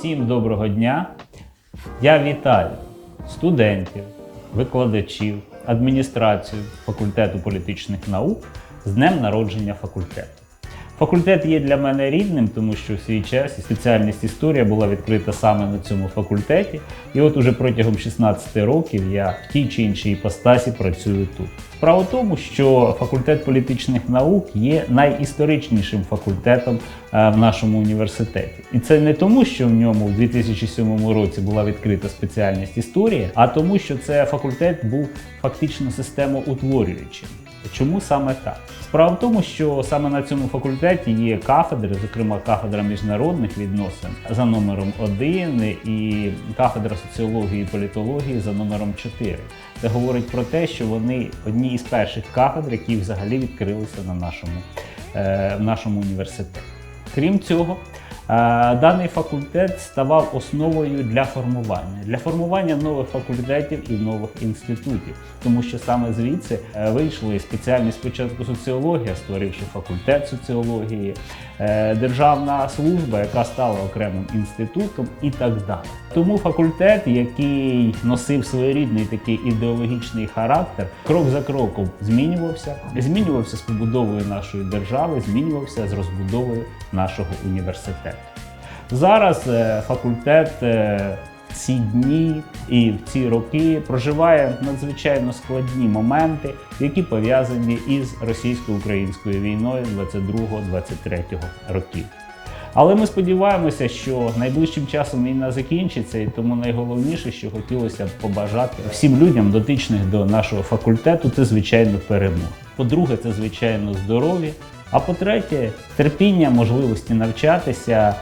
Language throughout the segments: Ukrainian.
Всім доброго дня. Я вітаю студентів, викладачів, адміністрацію факультету політичних наук з днем народження факультету. Факультет є для мене рідним, тому що в свій час спеціальність історія була відкрита саме на цьому факультеті. І от уже протягом 16 років я в тій чи іншій іпостасі працюю тут. Справа в тому, що факультет політичних наук є найісторичнішим факультетом е, в нашому університеті. І це не тому, що в ньому в 2007 році була відкрита спеціальність історія, а тому, що це факультет був фактично системоутворюючим. Чому саме так? Справа в тому, що саме на цьому факультеті є кафедри, зокрема кафедра міжнародних відносин за номером 1 і кафедра соціології і політології за номером 4. Це говорить про те, що вони одні із перших кафедр, які взагалі відкрилися на нашому, е, в нашому університеті. Крім цього, даний факультет ставав основою для формування, для формування нових факультетів і нових інститутів, тому що саме звідси е, вийшли спеціальність спочатку соціологія, створивши факультет соціології, е, державна служба, яка стала окремим інститутом, і так далі. Тому факультет, який носив своєрідний такий ідеологічний характер, крок за кроком змінювався, змінювався з побудовою нашої держави, змінювався з розбудовою нашого університету. Зараз е, факультет е, ці дні і в ці роки проживає надзвичайно складні моменти, які пов'язані із російсько-українською війною 22-23 років. Але ми сподіваємося, що найближчим часом війна закінчиться, і тому найголовніше, що хотілося б побажати всім людям, дотичних до нашого факультету, це звичайно перемога. По-друге, це звичайно здоров'я. А по-третє, терпіння, можливості навчатися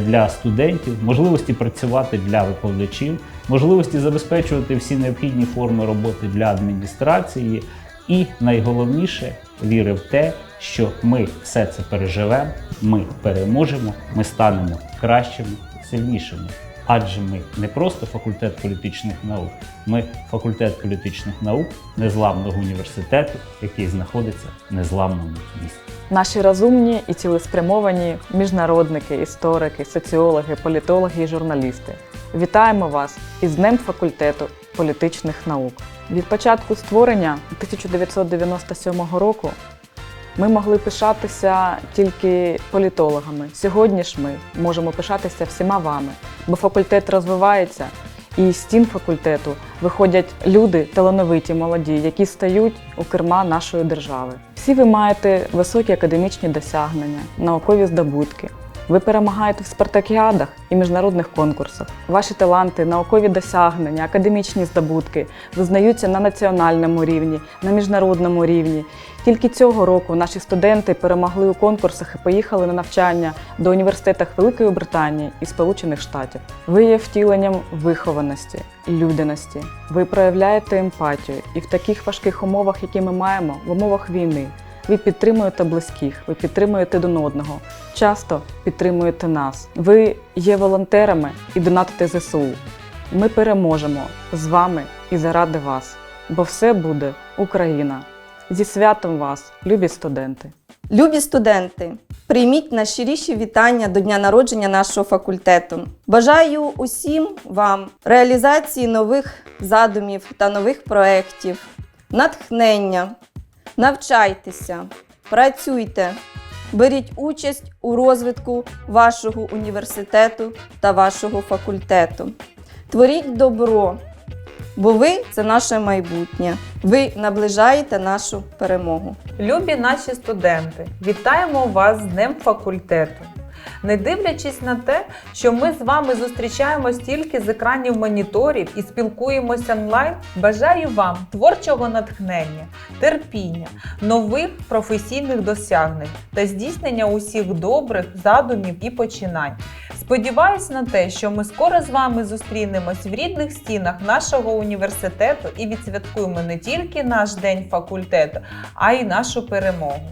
для студентів, можливості працювати для викладачів, можливості забезпечувати всі необхідні форми роботи для адміністрації. І найголовніше віри в те, що ми все це переживемо, ми переможемо, ми станемо кращими, сильнішими. Адже ми не просто факультет політичних наук, ми факультет політичних наук незламного університету, який знаходиться в незламному місті. Наші розумні і цілеспрямовані міжнародники, історики, соціологи, політологи і журналісти. Вітаємо вас із Днем факультету політичних наук. Від початку створення 1997 року ми могли пишатися тільки політологами. Сьогодні ж ми можемо пишатися всіма вами, бо факультет розвивається, і з стін факультету виходять люди талановиті, молоді, які стають у керма нашої держави. Всі ви маєте високі академічні досягнення, наукові здобутки. Ви перемагаєте в спартакіадах і міжнародних конкурсах. Ваші таланти, наукові досягнення, академічні здобутки визнаються на національному рівні, на міжнародному рівні. Тільки цього року наші студенти перемогли у конкурсах і поїхали на навчання до університетах Великої Британії і Сполучених Штатів. Ви є втіленням вихованості, людяності. Ви проявляєте емпатію, і в таких важких умовах, які ми маємо, в умовах війни. Ви підтримуєте близьких, ви підтримуєте один одного, часто підтримуєте нас. Ви є волонтерами і донатите ЗСУ. Ми переможемо з вами і заради вас, бо все буде Україна. Зі святом вас, любі студенти! Любі студенти, прийміть найщиріші вітання до дня народження нашого факультету. Бажаю усім вам реалізації нових задумів та нових проєктів, натхнення, навчайтеся, працюйте, беріть участь у розвитку вашого університету та вашого факультету. Творіть добро, бо ви це наше майбутнє. Ви наближаєте нашу перемогу. Любі наші студенти, вітаємо вас з Днем факультету. Не дивлячись на те, що ми з вами зустрічаємось тільки з екранів моніторів і спілкуємося онлайн, бажаю вам творчого натхнення, терпіння, нових професійних досягнень та здійснення усіх добрих задумів і починань. Сподіваюсь на те, що ми скоро з вами зустрінемось в рідних стінах нашого університету і відсвяткуємо не тільки наш день факультету, а й нашу перемогу.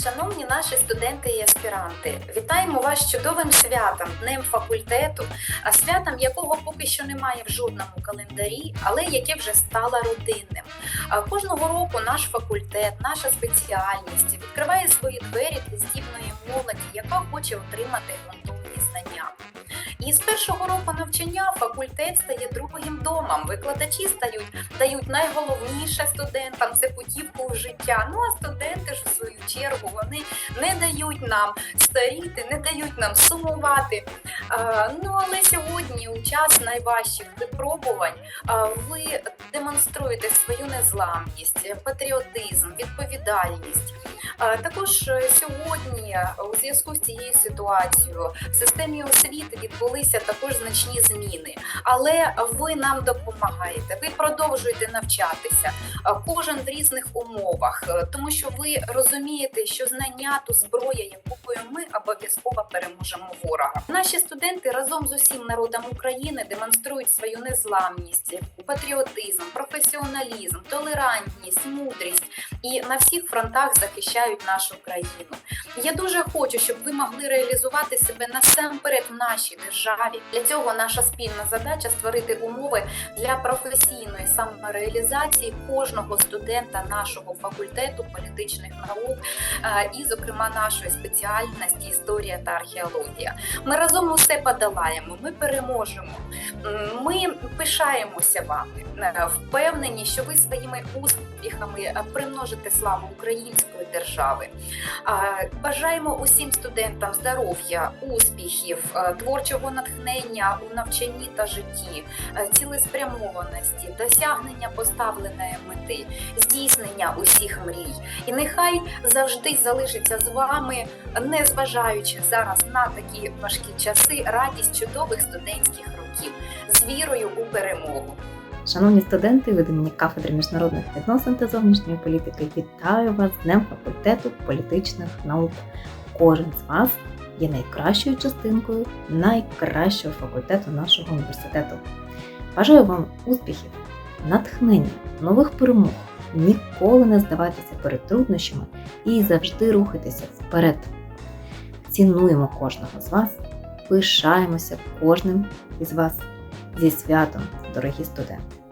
Шановні наші студенти і аспіранти, вітаємо вас чудовим святом, Днем факультету, а святом якого поки що немає в жодному календарі, але яке вже стало рутинним. А Кожного року наш факультет, наша спеціальність відкриває свої двері для здібної молоді, яка хоче отримати ґрунтовні знання. І з першого року навчання факультет стає другим домом. Викладачі стають дають найголовніше студентам це путівку в життя. Ну а студенти ж чергу вони не дають нам старіти, не дають нам сумувати. А, ну але сьогодні, у час найважчих випробувань, ви демонструєте свою незламність, патріотизм, відповідальність. Також е, сьогодні е, у зв'язку з цією ситуацією в системі освіти відбулися також значні зміни, але ви нам допомагаєте. Ви продовжуєте навчатися, кожен в різних умовах, е, тому що ви розумієте, що знання то зброя, якою ми обов'язково переможемо ворога. Наші студенти разом з усім народом України демонструють свою незламність, патріотизм, професіоналізм, толерантність, мудрість і на всіх фронтах захищають нашу країну. Я дуже хочу, щоб ви могли реалізувати себе насамперед в нашій державі. Для цього наша спільна задача створити умови для професійної самореалізації кожного студента нашого факультету політичних наук і, зокрема, нашої спеціальності історія та археологія. Ми разом усе подолаємо, ми переможемо. Ми пишаємося вами, е, впевнені, що ви своїми успіхами е, примножите славу української держави. Бажаємо усім студентам здоров'я, успіхів, е, творчого натхнення у навчанні та житті, цілеспрямованості, досягнення поставленої мети, здійснення усіх мрій. І нехай завжди залишиться з вами, не зважаючи зараз на такі важкі часи, радість чудових студентських років з вірою у перемогу. Шановні студенти, від імені кафедри міжнародних відносин та зовнішньої політики вітаю вас з Днем факультету політичних наук. Кожен з вас є найкращою частинкою найкращого факультету нашого університету. Бажаю вам успіхів, натхнення, нових перемог, ніколи не здавайтеся перед труднощами і завжди рухайтеся вперед. Цінуємо кожного з вас, пишаємося кожним із вас зі святом, дорогі студенти.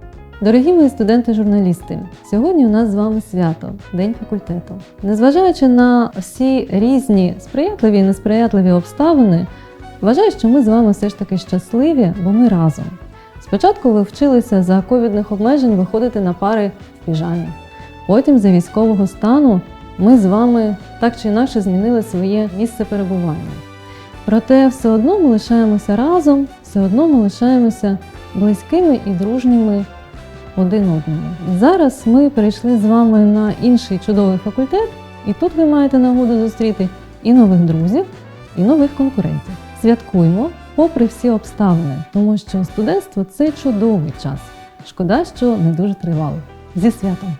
Дорогі мої студенти-журналісти, сьогодні у нас з вами свято, День факультету. Незважаючи на всі різні сприятливі і несприятливі обставини, вважаю, що ми з вами все ж таки щасливі, бо ми разом. Спочатку ви вчилися за ковідних обмежень виходити на пари в піжамі. Потім, за військового стану, ми з вами так чи інакше змінили своє місце перебування. Проте все одно ми лишаємося разом, все одно ми лишаємося близькими і дружніми один одному. Зараз ми перейшли з вами на інший чудовий факультет, і тут ви маєте нагоду зустріти і нових друзів, і нових конкурентів. Святкуємо, попри всі обставини, тому що студентство це чудовий час. Шкода, що не дуже тривалий. Зі святом!